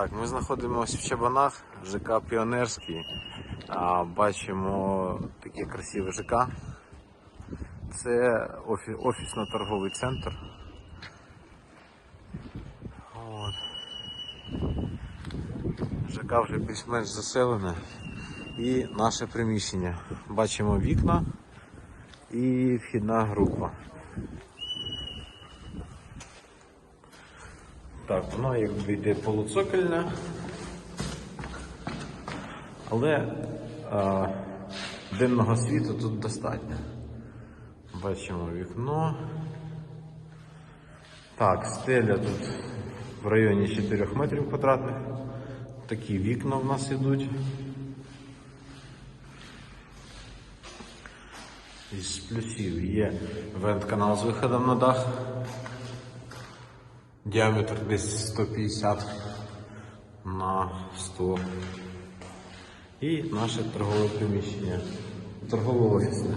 Так, ми знаходимося в Чабанах, ЖК Піонерський. А, бачимо таке красиве ЖК. Це офі- офісно-торговий центр. От. ЖК вже більш-менш заселене. І наше приміщення. Бачимо вікна і вхідна група. Так, воно якби йде полуцокольне. Але е, денного світу тут достатньо. Бачимо вікно. Так, стеля тут в районі 4 метрів квадратних. Такі вікна в нас йдуть. Із плюсів є вент-канал з виходом на дах. Діаметр десь 150 на 100. І наше торгове приміщення. Торгово-офісне.